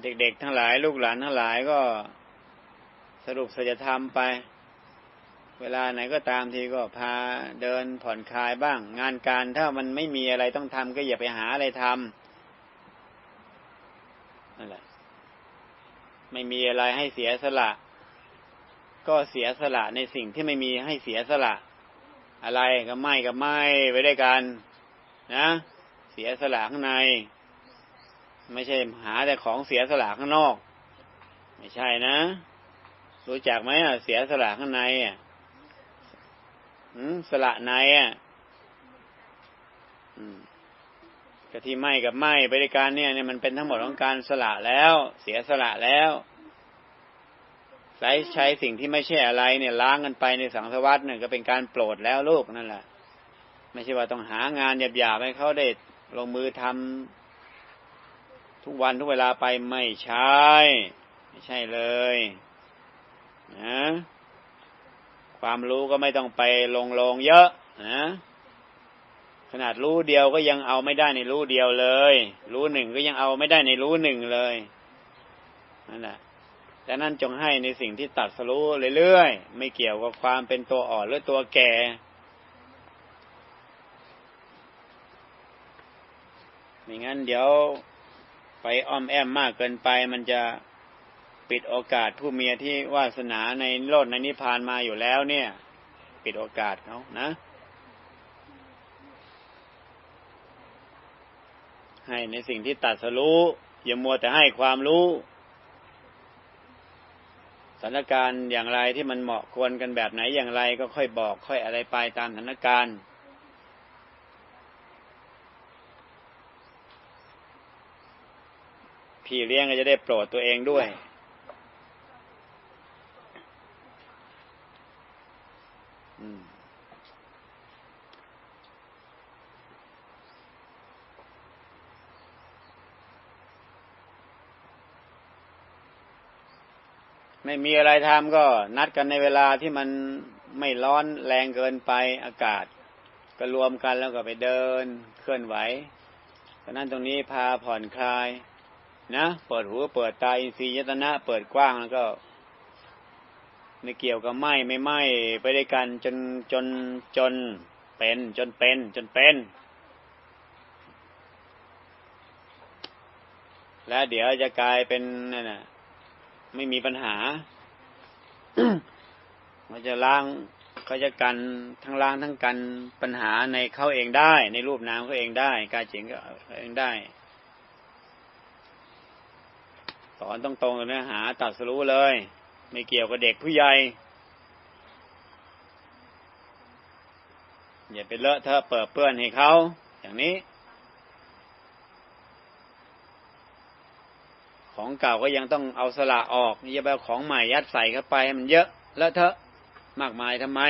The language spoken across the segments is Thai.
เด็กๆทั้งหลายลูกหลานทั้งหลายก็สรุปสัจธรรมไป เวลาไหนก็ตามทีก็พาเดินผ่อนคลายบ้าง งานการถ้ามันไม่มีอะไรต้องทำก็อย่าไปหาอะไรทำนั่นแหละไม่มีอะไรให้เสียสละ ก็เสียสละในสิ่งที่ไม่มีให้เสียสละ อะไรก็ไม่ก็ไม่ไว้ด้วยกัน นะ เสียสละข้างใน ไม่ใช่หาแต่ของเสียสละข้างนอก ไม่ใช่นะ รู้จักไหมอะ เสียสละข้างในอะสละในอะกะที่ไม่กับไหม่ไปด้วยกันเนี่ยเนี่ยมันเป็นทั้งหมดของการสละแล้ว เสียสละแล้วใช้ใช้สิ่งที่ไม่ใช่อะไรเนี่ยล้างกันไปในสังสวัสดิ์เนี่ยก็เป็นการโปรดแล้วลูกนั่นแหละ ไม่ใช่ว่าต้องหางานหยาบๆให้เขาได้ลงมือทำ ทุกวันทุกเวลาไปไม่ใช่ไม่ใช่เลยนะความรู้ก็ไม่ต้องไปลงลงเยอะนะขนาดรู้เดียวก็ยังเอาไม่ได้ในรู้เดียวเลย รู้หนึ่งก็ยังเอาไม่ได้ในรู้หนึ่งเลยนั่นแหละดังนั้นจงให้ในสิ่งที่ตัดสรู้เรื่อยๆไม่เกี่ยวกับความเป็นตัวอ่อนหรือตัวแก่ไม่งั้นเดี๋ยว ไปอ้อมแอมมากเกินไป มันจะปิดโอกาสผู้เมียที่วาสนาในโลดในนิพพานมาอยู่แล้ว เนี่ย ปิดโอกาสเขานะ ให้ในสิ่งที่ตัดสรู้อย่ามัวแต่ให้ความรู้สถานการณ์อย่างไรที่มันเหมาะควรกันแบบไหนอย่างไรก็ค่อยบอก ค่อยอะไรไปตามสถานการณ์ พี่เลี้ยงก็จะได้โปรดตัวเองด้วย ไม่มีอะไรทำก็นัดกันในเวลาที่มันไม่ร้อนแรงเกินไปอากาศ ก็รวมกันแล้วก็ไปเดินเคลื่อนไหวดังนั้นตรงนี้พาผ่อนคลาย นะเปิดหูเปิดตาอินทรียตนะ เปิดกว้างแล้วก็ไม่เกี่ยวกับไหมไม่ไหมไปด้วยกันจนจนจนเป็นจนเป็น จนเป็น และเดี๋ยวจะกลายเป็นนั่นน่ะ ไม่มีปัญหาเขาจะล้างเขาจะกันทั้งล้างทั้งกันปัญหาในเขาเองได้ ในรูปนามเขาเองได้ กายเจิงก็เองได้ สอนต้องตรงเนื้อหาตัดสรู้เลย ไม่เกี่ยวกับเด็กผู้ใหญ่อย่าไปเลอะเทอะเปิดเปื้อนให้เขาอย่างนี้ ของเก่าก็ยังต้องเอาสละออกอย่าไปเอาของใหม่ยัดใส่เข้าไปให้มันเยอะแล้วเถอะมากมายทำไม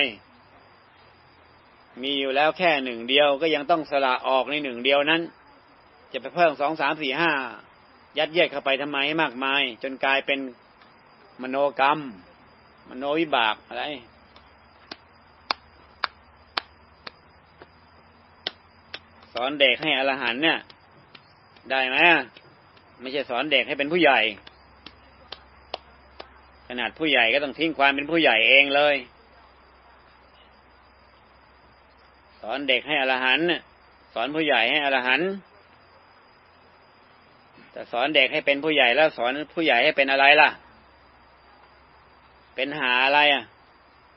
มีอยู่แล้วแค่หนึ่งเดียวก็ยังต้องสละออกในหนึ่งเดียวนั้น จะไปเพิ่มสองสามสี่ห้า ยัดเยียดเข้าไปทำไมมากมาย จนกลายเป็นมโนกรรม มโนวิบากอะไรสอนเด็กให้อรหันเนี่ย ได้ไหมไม่ใช่สอนเด็กให้เป็นผู้ใหญ่ ขนาดผู้ใหญ่ก็ต้องทิ้งความเป็นผู้ใหญ่เองเลย สอนเด็กให้อรหันสอนผู้ใหญ่ให้อรหันต์ แต่สอนเด็กให้เป็นผู้ใหญ่แล้วสอนผู้ใหญ่ให้เป็นอะไรล่ะ เป็นหาอะไรอะ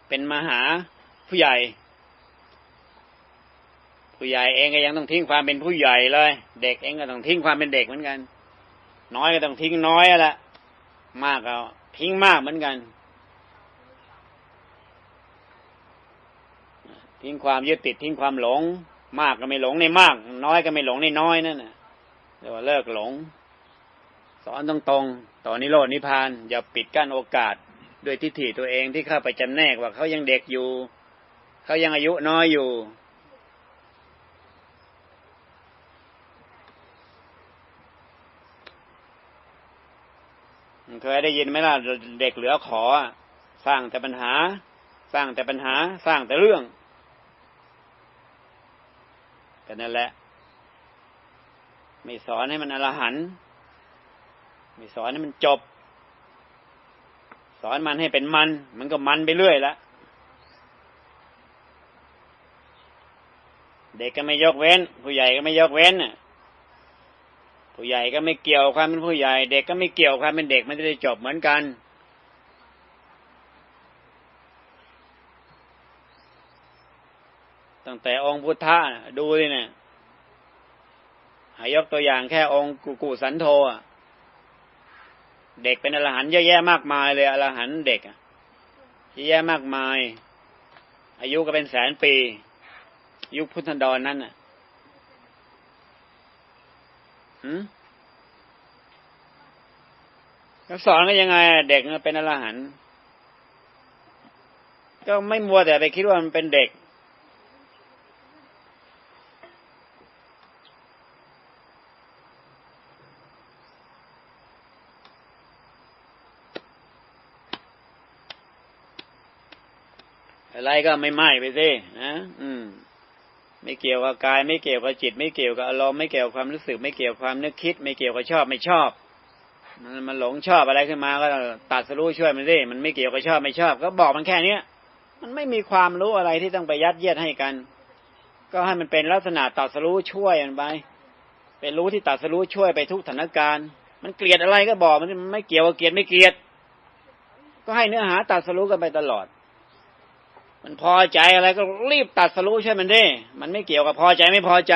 เป็นมหาผู้ใหญ่ ผู้ใหญ่เองก็ยังต้องทิ้งความเป็นผู้ใหญ่เลย เด็กเองก็ต้องทิ้งความเป็นเด็กเหมือนกัน น้อยก็ต้องทิ้งน้อยแหละมากก็ทิ้งมากเหมือนกัน ทิ้งความยึดติดทิ้งความหลง มากก็ไม่หลงในมาก น้อยก็ไม่หลงในน้อยนั่นแหละเรียกว่าเลิกหลง สอนตรงตรงต่อนนิโรดนิพาน อย่าปิดกั้นโอกาสด้วยทิฏฐิตัวเองที่เข้าไปจำแนกว่าเขายังเด็กอยู่ เขายังอายุน้อยอยู่ เคยได้ยินไหมล่ะเด็กเหลือขอ สร้างแต่ปัญหา สร้างแต่ปัญหา สร้างแต่เรื่องกันนั่นแหละ ไม่สอนให้มันอรหัน ไม่สอนให้มันจบ สอนมันให้เป็นมัน มันก็มันไปเรื่อยละเด็กก็ไม่ยกเว้น ผู้ใหญ่ก็ไม่ยกเว้นผู้ใหญ่ก็ไม่เกี่ยวความเป็นผู้ใหญ่ เด็กก็ไม่เกี่ยวความเป็นเด็กมันจะได้จบเหมือนกันตั้งแต่องค์พุทธะดูดิเนี่ยหายกตัวอย่างแค่องค์กุกุสันโธอะ เด็กเป็นอรหันต์เยอะแยะมากมายเลยอรหันต์เด็กอะเยอะแยะมากมาย อายุก็เป็นแสนปี ยุคพุทธันดรนนั่นน่ะหืมแล้วสอนก็ยังไง เด็กเป็นอรหันต์ก็ไม่มัวแต่ไปคิดว่ามันเป็นเด็ก อะไรก็ไม่ไหม้ไปสินะอืม ไม่เกี่ยวกับกาย ไม่เกี่ยวกับจิต ไม่เกี่ยวกับอารมณ์ไม่เกี่ยวกับความรู้สึก ไม่เกี่ยวกับความนึกคิด ไม่เกี่ยวกับชอบไม่ชอบ มันมันหลงชอบอะไรขึ้นมาก็ตัดสรู้ช่วยมันสิมันไม่เกี่ยวกับชอบไม่ชอบ ก็บอกมันแค่เนี้ยมันไม่มีความรู้อะไรที่ต้องไปยัดเยียดให้กัน ก็ให้มันเป็นลักษณะตัดสรู้ช่วยมันไปเป็นรู้ที่ตัดสรู้ช่วยไปทุกสถานการณ์มันเกลียดอะไรก็บอกมันไม่เกี่ยวกับเกลียดไม่เกลียด ก็ให้เนื้อหาตัดสรู้กันไปตลอด มันพอใจอะไรก็รีบตัดสรู้ใช่มันดิมันไม่เกี่ยวกับพอใจไม่พอใจ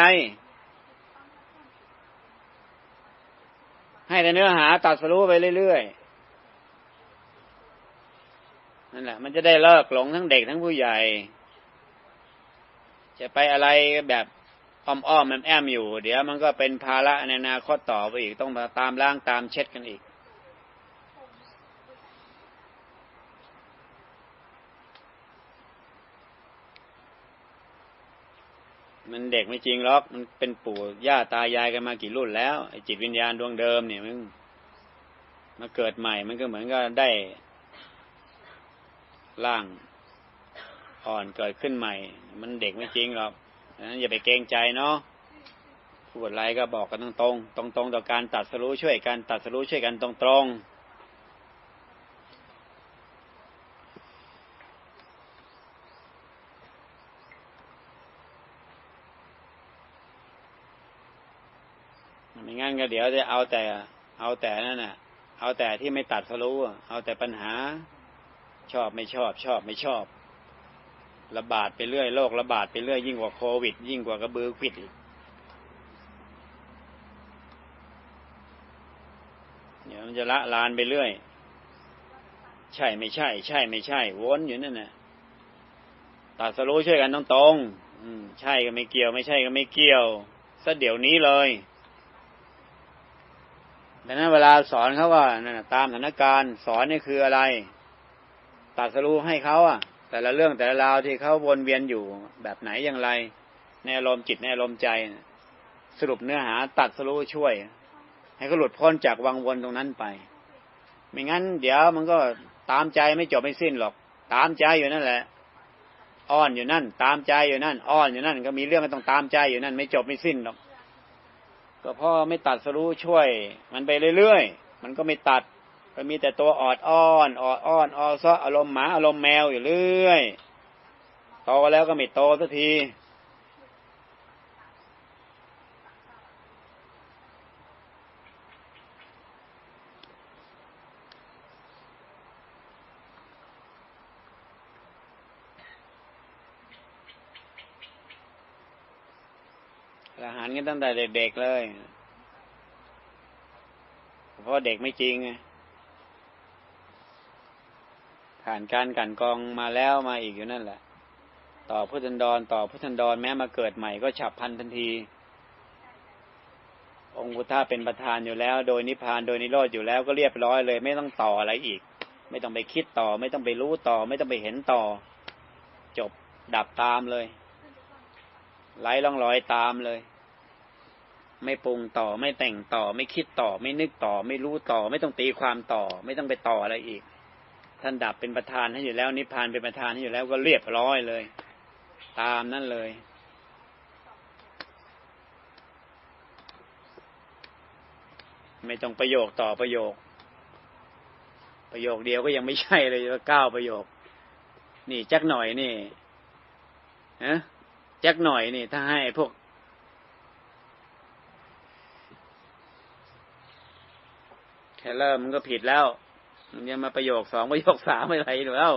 ให้แต่เนื้อหาตัดสรู้ไปเรื่อยๆนั่นแหละ มันจะได้เลิกหลงทั้งเด็กทั้งผู้ใหญ่ จะไปอะไรแบบอ้อมๆแอมๆอยู่ เดี๋ยวมันก็เป็นภาระในอนาคตต่อไปอีกต้องมาตามล้างตามเช็ดกันอีก มันเด็กไม่จริงหรอก มันเป็นปู่ย่าตายายกันมากี่รุ่นแล้วไอ้จิตวิญญาณดวงเดิมเนี่ยมันมาเกิดใหม่ มันก็เหมือนก็ได้ร่างอ่อนเกิดขึ้นใหม่ มันเด็กไม่จริงหรอกนั้นอย่าไปเกรงใจเนาะพูดอะไรก็บอกกันตรงตรงตรงตรงๆต่อการตัดสรู้ช่วยกันตัดสรู้ช่วยกันตรงตรงๆไม่งั้น ก็เดี๋ยวจะเอาแต่ เอาแต่นั่นน่ะ เอาแต่ที่ไม่ตัดสรู้เอาแต่ปัญหา ชอบไม่ชอบ ชอบไม่ชอบ ระบาดไปเรื่อยโรคระบาดไปเรื่อยยิ่งกว่าโควิด ยิ่งกว่ากระบือควิดอีกเดี๋ยวมันจะละลานไปเรื่อย ใช่ไม่ใช่ ใช่ไม่ใช่ วนอยู่นั่นน่ะตัดสรู้ช่วยกันตรงๆอืมใช่ก็ไม่เกี่ยว ไม่ใช่ก็ไม่เกี่ยวซะเดี๋ยวนี้เลย ดังนั้นเวลาสอนเขาว่านั่นตามสถานการณ์สอนนี่คืออะไร ตัดสรู้ให้เขาอะ แต่ละเรื่องแต่ละราวที่เขาวนเวียนอยู่แบบไหนอย่างไรในอารมณ์จิตในอารมณ์ใจ สรุปเนื้อหา ตัดสรู้ช่วย ให้เขาหลุดพ้นจากวังวนตรงนั้นไป ไม่งั้น เดี๋ยวมันก็ตามใจไม่จบไม่สิ้นหรอก ตามใจอยู่นั่นแหละอ้อนอยู่นั่น ตามใจอยู่นั่น อ้อนอยู่นั่น ก็มีเรื่องก็ต้องตามใจอยู่นั่น ไม่จบไม่สิ้นหรอก ก็เพราะไม่ตัดสรู้ช่วย มันไปเรื่อยๆ มันก็ไม่ตัดมันมีแต่ตัวออดอ้อนออดอ้อนออซออารมณ์หมาอารมณ์แมวอยู่เรื่อยโตแล้วก็ไม่โตสักที อาหารกัน ตั้งแต่เด็กๆเลย เพราะเด็กไม่จริงไงผ่านการกันกองมาแล้วมาอีกอยู่นั่นแหละ ต่อพุทธันดรต่อพุทธันดรแม้มาเกิดใหม่ก็ฉับพันทันที องค์พุทธาเป็นประธานอยู่แล้ว โดยนิพพานโดยนิโรธอยู่แล้วก็เรียบร้อยเลย ไม่ต้องต่ออะไรอีก ไม่ต้องไปคิดต่อ ไม่ต้องไปรู้ต่อ ไม่ต้องไปเห็นต่อ จบดับตามเลยไหลล่องรอยตามเลย ไม่ปรุงต่อ ไม่แต่งต่อ ไม่คิดต่อ ไม่นึกต่อ ไม่รู้ต่อ ไม่ต้องตีความต่อ ไม่ต้องไปต่ออะไรอีก ท่านดับเป็นประธานให้อยู่แล้ว นิพพานเป็นประธานให้อยู่แล้วก็เรียบร้อยเลย ตามนั่นเลยไม่ต้องประโยคต่อประโยค ประโยคเดียวก็ยังไม่ใช่เลยเก้าประโยค นี่จักหน่อยนี่ฮะจักหน่อยนี่ ถ้าให้พวก แค่เริ่มมันก็ผิดแล้วมันยังมาประโยคสองประโยคสามอะไรหรือแล้ว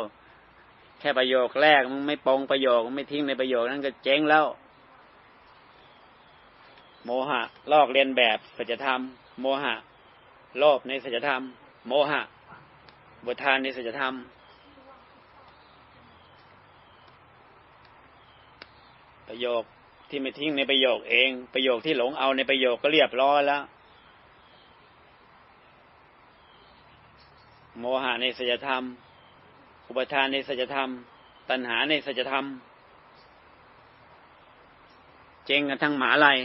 แค่ประโยคแรกมันไม่ปองประโยคไม่ทิ้งในประโยคนั้นก็เจ๊งแล้ว โมหะ ลอกเลียนแบบสัจธรรม โมหะโลภในสัจธรรม โมหะบททานในสัจธรรม ประโยคที่ไม่ทิ้งในประโยคเอง ประโยคที่หลงเอาในประโยคก็เรียบร้อยแล้ว โมหะในสัจธรรม อุปทานในสัจธรรม ตัณหาในสัจธรรม เจงกันทั้งหมาลาย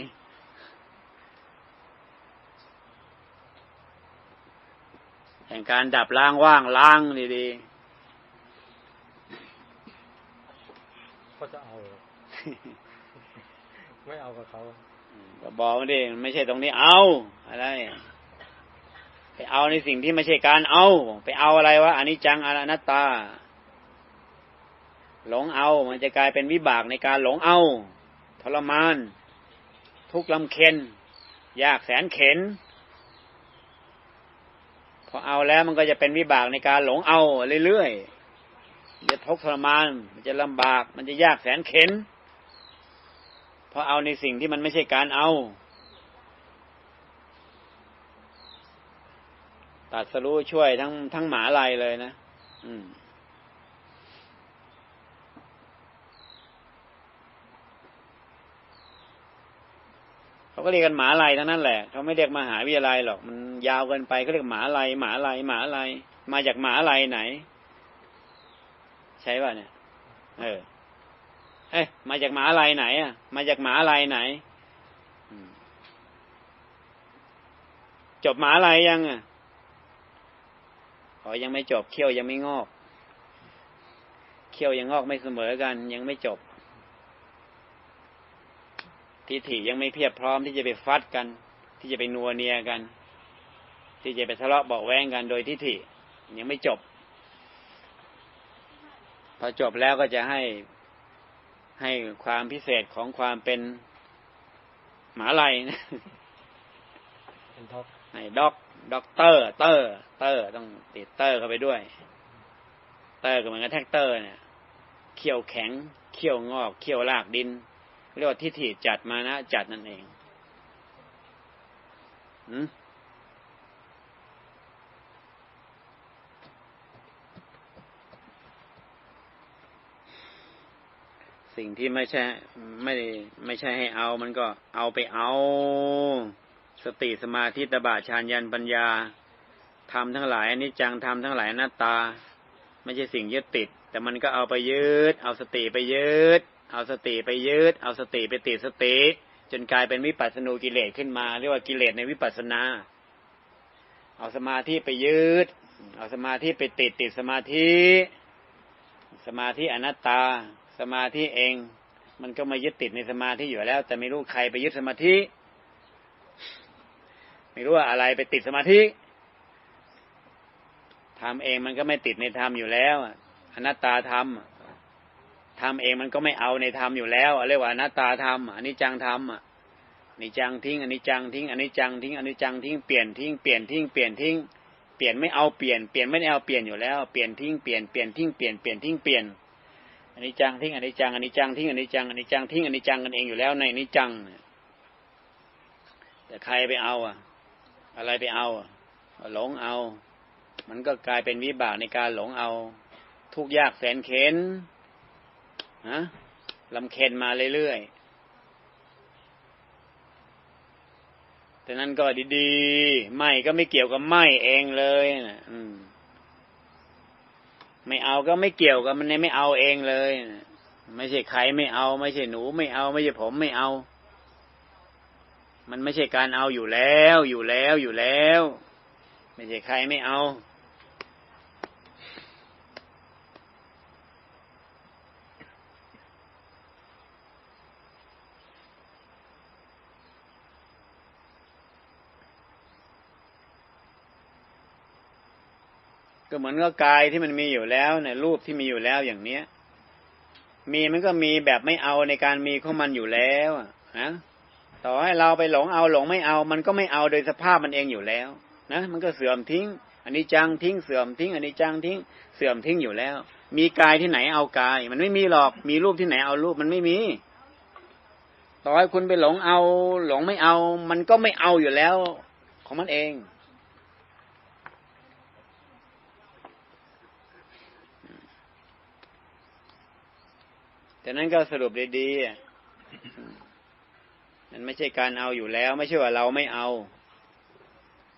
แห่งการดับล้างว่างล้างดีก็จะเอา ไม่เอากับเขาๆก็บอกมาดิมันไม่ใช่ตรงนี้เอาอะไร ไปเอาในสิ่งที่ไม่ใช่การเอา ไปเอาอะไรวะอันนี้จังอานัตตา หลงเอา มันจะกลายเป็นวิบากในการหลงเอา ทรมาน ทุกข์ลำเค็นยากแสนเข็นพอเอาแล้วมันก็จะเป็นวิบากในการหลงเอาเรื่อยๆ จะทุกข์ทรมาน มันจะลำบาก มันจะยากแสนเข็น เพราะเอาในสิ่งที่มันไม่ใช่การเอา ตัดสรู้ช่วยทั้งทั้งหมาลายเลยนะอืมเขาก็เรียกกันหมาลายทั้งนั้นแหละเขาไม่เรียกมหาวิทยาลัยหรอกมันยาวเกินไปเขาเรียกหมาลายหมาลายหมาลายมาจากหมาลายไหน ใช่ป่ะเนี่ย เออเอ้ยมาจากหมาลายไหนอะ มาจากหมาลายไหนจบหมาลายยังอะ อยังไม่จบเขี้ยวยังไม่งอก เขี้ยวยังงอกไม่เสมอกัน ยังไม่จบ ทิฏฐิยังไม่เพียบพร้อมที่จะไปฟัดกัน ที่จะไปนัวเนียกัน ที่จะไปทะเลาะเบาะแวงกันโดยทิฏฐิยังไม่จบ พอจบแล้วก็จะให้ให้ความพิเศษของความเป็นหมาลัยนะเป็นท็อกให้ด็อก ด็อกเตอร์ เตอร์ เตอร์ ต้องติดเตอร์เข้าไปด้วย เตอร์ก็เหมือนกับแท็กเตอร์เนี่ย เขี้ยวแข็ง เขี้ยวงอก เขี้ยวลากดิน เรียกว่าทิฏฐิจัดมานะ จัดนั่นเองหืมสิ่งที่ไม่ใช่ไม่ไม่ใช่ให้เอา มันก็เอาไปเอา สติสมาธิตบะฌานยันปัญญาทำทั้งหลายอนิจจังทำทั้งหลายอนัตตา ไม่ใช่สิ่งยึดติด แต่มันก็เอาไปยึด เอาสติไปยึด เอาสติไปยึด เอาสติไปติดสติ จนกลายเป็นวิปัสสนูกิเลสขึ้นมา เรียกว่ากิเลสในวิปัสสนา เอาสมาธิไปยึด เอาสมาธิไปติดติดสมาธิ สมาธิอนัตตา สมาธิเอง มันก็มายึดติดในสมาธิอยู่แล้ว แต่ไม่รู้ใครไปยึดสมาธิ ไม่รู้ว่าอะไรไปติดสมาธิทำเองมันก็ไม่ติดในธรรมอยู่แล้วอนัตตาธรรมทำเองมันก็ไม่เอาในธรรมอยู่แล้วเรียกว่าอนัตตาธรรมอนิจจังธรรมอะอนิจจังทิ้งอนิจจังทิ้งอนิจจังทิ้งอนิจจังทิ้งเปลี่ยนทิ้งเปลี่ยนทิ้งเปลี่ยนทิ้งเปลี่ยนไม่เอาเปลี่ยนเปลี่ยนไม่เอาเปลี่ยนอยู่แล้วเปลี่ยนทิ้งเปลี่ยนเปลี่ยนทิ้งเปลี่ยนเปลี่ยนทิ้งเปลี่ยนอนิจจังทิ้งอนิจจังอนิจจังทิ้งอนิจจังอนิจจังทิ้งอนิจจังกันเองอยู่แล้วในอนิจจังแต่ใครไปเอาอะ อะไรไปเอา หลงเอา มันก็กลายเป็นวิบากในการหลงเอา ทุกยากแสนเข็นฮะลำเค็นมาเรื่อยๆแต่นั้นก็ดีๆ ไม่ก็ไม่เกี่ยวกับไม่เองเลยนะอืม ไม่เอาก็ไม่เกี่ยวกับมันเนี่ยไม่เอาเองเลยนะไม่ใช่ใครไม่เอา ไม่ใช่หนูไม่เอา ไม่ใช่ผมไม่เอา มันไม่ใช่การเอาอยู่แล้ว อยู่แล้วอยู่แล้ว ไม่ใช่ใครไม่เอา ก็เหมือนก็กายที่มันมีอยู่แล้วในรูปที่มีอยู่แล้วอย่างเนี้ย มีมันก็มีแบบไม่เอาในการมีของมันอยู่แล้วอะนะ ต่อให้เราไปหลงเอาหลงไม่เอา มันก็ไม่เอาโดยสภาพมันเองอยู่แล้ว นะ มันก็เสื่อมทิ้ง อันนี้จังทิ้งเสื่อมทิ้ง อันนี้จังทิ้งเสื่อมทิ้งอยู่แล้ว มีกายที่ไหนเอากาย มันไม่มีหรอกมีรูปที่ไหนเอารูปมันไม่มี ต่อให้คุณไปหลงเอา หลงไม่เอา มันก็ไม่เอาอยู่แล้ว ของมันเองแต่นั้นก็สรุปดีๆ อะมันไม่ใช่การเอาอยู่แล้ว ไม่ใช่ว่าเราไม่เอา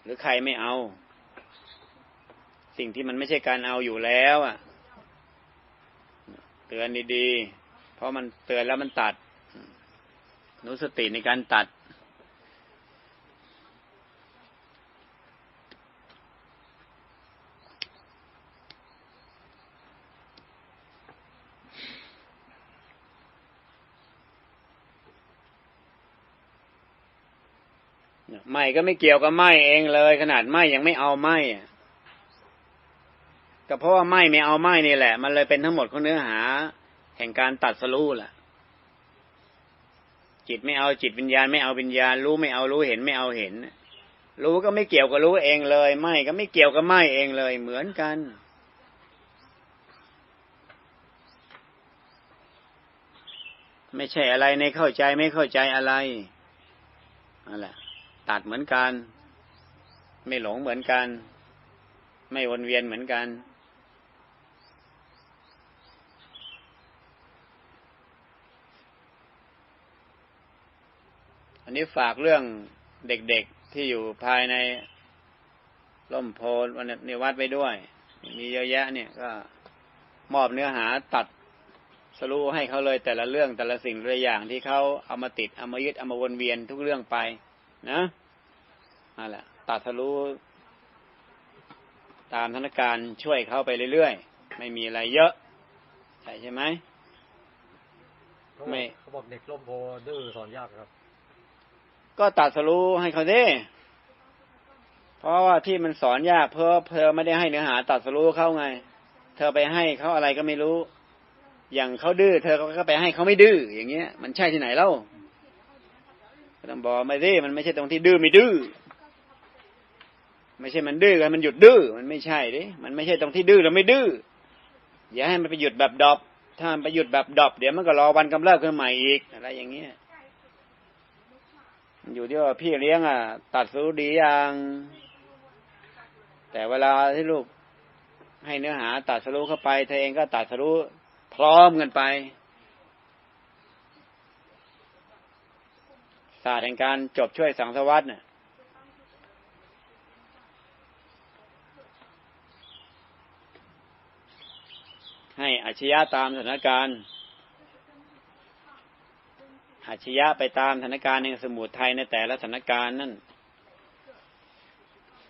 หรือใครไม่เอา สิ่งที่มันไม่ใช่การเอาอยู่แล้วอะ เตือนดีๆ เพราะมันเตือนแล้วมันตัด นุสติในการตัด ไม่ก็ไม่เกี่ยวกับไม่เองเลย ขนาดไม่ยังไม่เอาไม่ก็เพราะว่าไม่ไม่เอาไม่นี่แหละ มันเลยเป็นทั้งหมดของเนื้อหา แห่งการตัดสรู้แหละจิตไม่เอาจิตวิญญาณ ไม่เอาวิญญาณ รู้ไม่เอารู้เห็นไม่เอาเห็น รู้ก็ไม่เกี่ยวกับรู้เองเลย ไม่ก็ไม่เกี่ยวกับไม่เองเลย เหมือนกันไม่ใช่อะไรในเข้าใจไม่เข้าใจอะไรนั่นแหละ ตัดเหมือนกัน ไม่หลงเหมือนกัน ไม่วนเวียนเหมือนกัน อันนี้ฝากเรื่องเด็กๆที่อยู่ภายในร่มโพลวันในวัดไว้ด้วย มีเยอะแยะเนี่ยก็มอบเนื้อหาตัดสรุปให้เขาเลยแต่ละเรื่องแต่ละสิ่งแต่ละอย่างที่เขาเอามาติดเอามายึดเอามาวนเวียนทุกเรื่องไปนะ นั่นแหละตัดสรุตามสถานการณ์ช่วยเขาไปเรื่อยๆ ไม่มีอะไรเยอะ ใช่ใช่ไหมเขาบอกไม่เขาบอกเด็กร่มโพดื้อสอนยากครับ ก็ตัดสรุให้เขาดิเพราะว่าที่มันสอนยากเพราะเธอไม่ได้ให้เนื้อหาตัดสรุเขาไง เธอไปให้เขาอะไรก็ไม่รู้ อย่างเขาดื้อเธอก็ไปให้เขาไม่ดื้ออย่างเงี้ย มันใช่ที่ไหนเล่าก็ต้องบอกไม่ดิมันไม่ใช่ตรงที่ดื้อไม่ดื้อ ไม่ใช่มันดื้อกันมันหยุดดื้อมันไม่ใช่ดิมันไม่ใช่ตรงที่ดื้อแล้วไม่ดื้ออย่าให้มันไปหยุดแบบดอปถ้ามันไปหยุดแบบดอปเดี๋ยวมันก็รอวันกำเริบขึ้นใหม่อีกอะไรอย่างเงี้ยอยู่ที่ว่าพี่เลี้ยงอะ ตัดสู้ดีอย่างแต่เวลาที่ลูกให้เนื้อหาตัดสรุเข้าไปเธอเองก็ตัดสรุพร้อมกันไปศาสตร์แห่งการจบช่วยสังสวัสดิ์น่ะให้อาชญะตามสถานการณ์อาชญะไปตามสถานการณ์ในสมุทรไทยในแต่ละสถานการณ์นั่น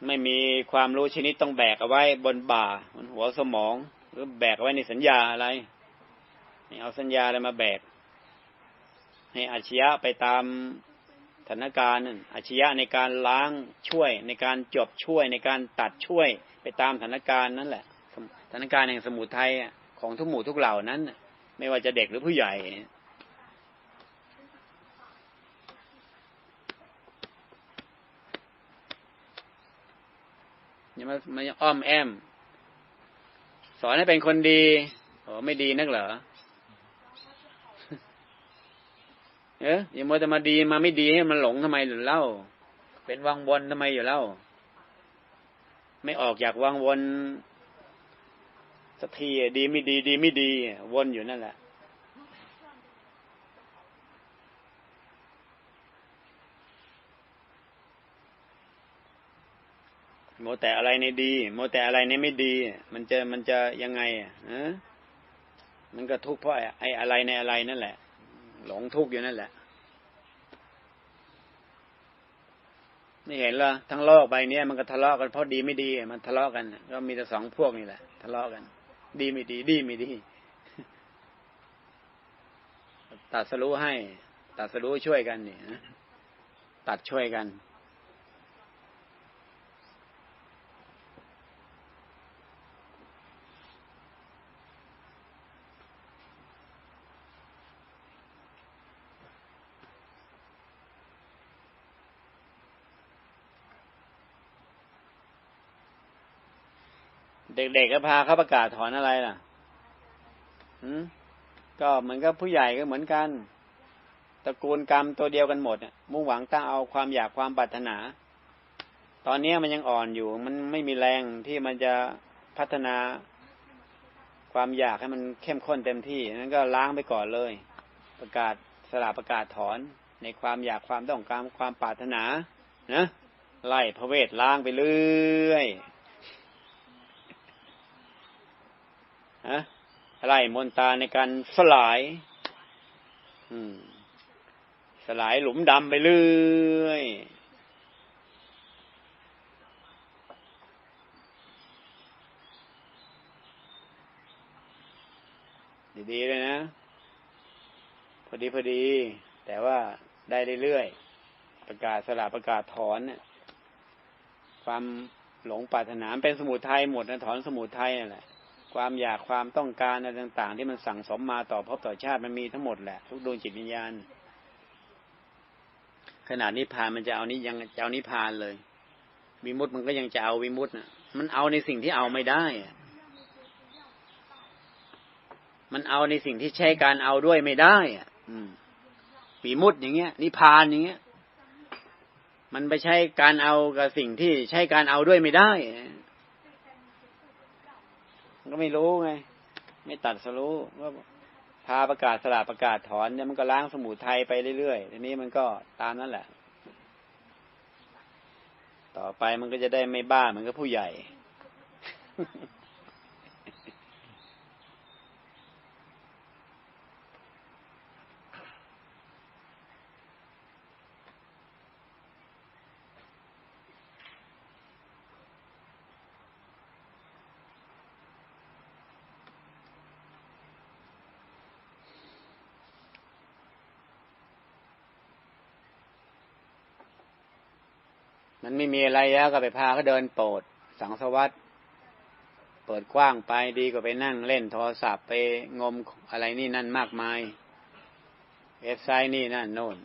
ไม่มีความรู้ชนิดต้องแบกเอาไว้บนบ่าบนหัวสมอง หรือแบกเอาไว้ในสัญญาอะไรเอาสัญญาอะไรมาแบก ให้อาชญะไปตามสถานการณ์นั่นอาชญะในการล้างช่วย ในการจบช่วยในการตัดช่วย ไปตามสถานการณ์นั่นแหละสถานการณ์แห่งสมุทรไทยอะ ของทุกหมู่ทุกเหล่านั้น ไม่ว่าจะเด็กหรือผู้ใหญ่ย่ามามาอ้อมแอม สอนให้เป็นคนดีโอ้ไม่ดีนักเหรอเอ๊ะอย่ามัวแต่มาดีมาไม่ดีให้มันหลงทำไมหรือเล่า เป็นวังวนทำไมอยู่เล่า ไม่ออกจากวังวน สักทีดีไม่ดี ดีไม่ดีวนอยู่นั่นแหละโมแต่อะไรในดีโมแต่อะไรในไม่ดี มันจะมันจะยังไงอะมันก็ทุกข์เพราะไอ้อะไรในอะไรนั่นแหละ หลงทุกข์อยู่นั่นแหละไม่เห็นเหรอทั้งโลกใบเนี้ยมันก็ทะเลาะกันเพราะดีไม่ดี มันทะเลาะกัน ก็มีแต่สองพวกนี่แหละ ทะเลาะกัน ดีไม่ดี ดีไม่ดี ตัดสรู้ให้ ตัดสรู้ช่วยกันนี่ตัดช่วยกัน เด็กๆก็พาเขาประกาศถอนอะไรล่ะหืมก็เหมือนกับผู้ใหญ่ก็เหมือนกันตระกูลกรรมตัวเดียวกันหมดมุ่งหวังตั้งเอาความอยากความปรารถนา ตอนนี้มันยังอ่อนอยู่ มันไม่มีแรงที่มันจะพัฒนาความอยากให้มันเข้มข้นเต็มที่นั้นก็ล้างไปก่อนเลย ประกาศสละประกาศถอนในความอยากความต้องการความปรารถนานะไล่พระเวทล้างไปเรื่อย ฮะไล่มนตาในการสลาย อืม สลายหลุมดำไปเรื่อยดีๆเลยนะ พอดีพอดี แต่ว่าได้เรื่อยๆประกาศสละประกาศถอนเนี่ยความหลงปรารถนาเป็นสมุทัยหมดนะถอนสมุทัยนั่นแหละ ความอยากความต้องการอะไรต่าง ๆ ที่มันสั่งสมมาต่อภพต่อชาติมันมีทั้งหมดแหละ ทุกดวงจิตวิญญาณ ขนาดนิพพานมันจะเอานี้ยังจะเอานิพพานเลยวิมุตมันก็ยังจะเอาวิมุตนะมันเอาในสิ่งที่เอาไม่ได้มันเอาในสิ่งที่ใช้การเอาด้วยไม่ได้อะ อืมวิมุตอย่างเงี้ย นิพพานอย่างเงี้ย มันไปใช้การเอากับสิ่งที่ใช้การเอาด้วยไม่ได้ ก็ไม่รู้ไง ไม่ตัดสรู้ว่าพาประกาศสละประกาศถอนเนี่ยมันก็ล้างสมุทัยไปเรื่อยๆทีนี้มันก็ตามนั่นแหละ ต่อไปมันก็จะได้ไม่บ้าเหมือนกับผู้ใหญ่ มันไม่มีอะไรแล้วก็ไปพาเขาเดินโปรดสังสวัสดเปิดกว้างไปดีกว่าไปนั่งเล่นโทรศัพท์ไปงมอะไรนี่นั่นมากมายเว็บไซต์นี่นั่นโน่น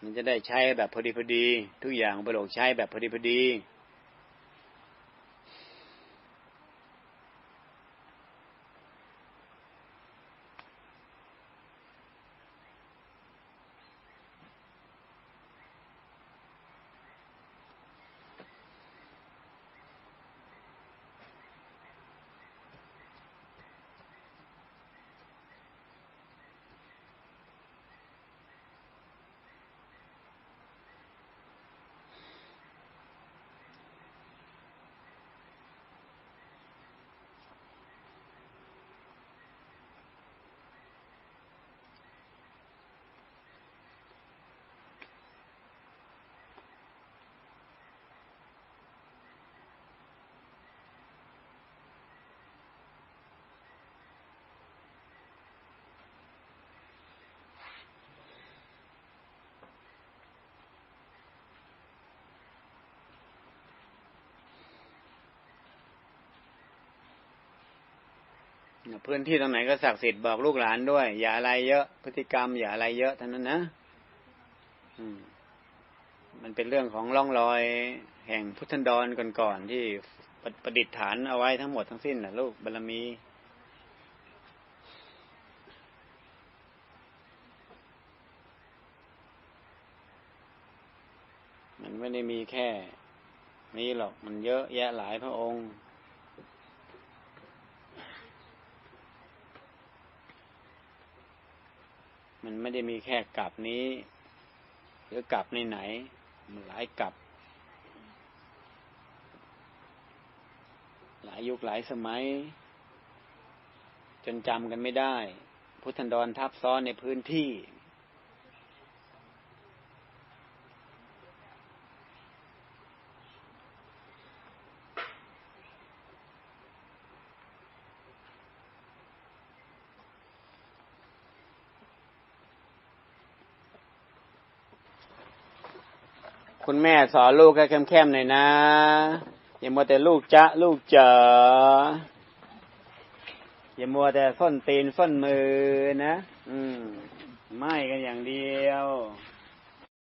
มันจะได้ใช้แบบพอดีพอดี ทุกอย่างประโลกใช้แบบพอดีพอดี พื้นที่ตรงไหนก็ศักดิ์สิทธิ์บอกลูกหลานด้วย อย่าอะไรเยอะ พฤติกรรมอย่าอะไรเยอะเท่านั้นนะอืม มันเป็นเรื่องของร่องรอย แห่งพุทธันดรก่อนๆที่ประประดิษฐานเอาไว้ทั้งหมดทั้งสิ้นนะลูกบารรมีมันไม่ได้มีแค่ นี้หรอกมันเยอะแยะหลายพระองค์ มันไม่ได้มีแค่กลับนี้ หรือกลับในไหน มันหลายกลับ หลายยุคหลายสมัย จนจำกันไม่ได้ พุทธันดรทับซ้อนในพื้นที่ ณแม่สอนลูกให้เข้มๆหน่อยนะ อย่ามัวแต่ลูกจะลูกเจออย่ามัวแต่ส้นตีนส้นมือนะ อืม ไม่กันอย่างเดียว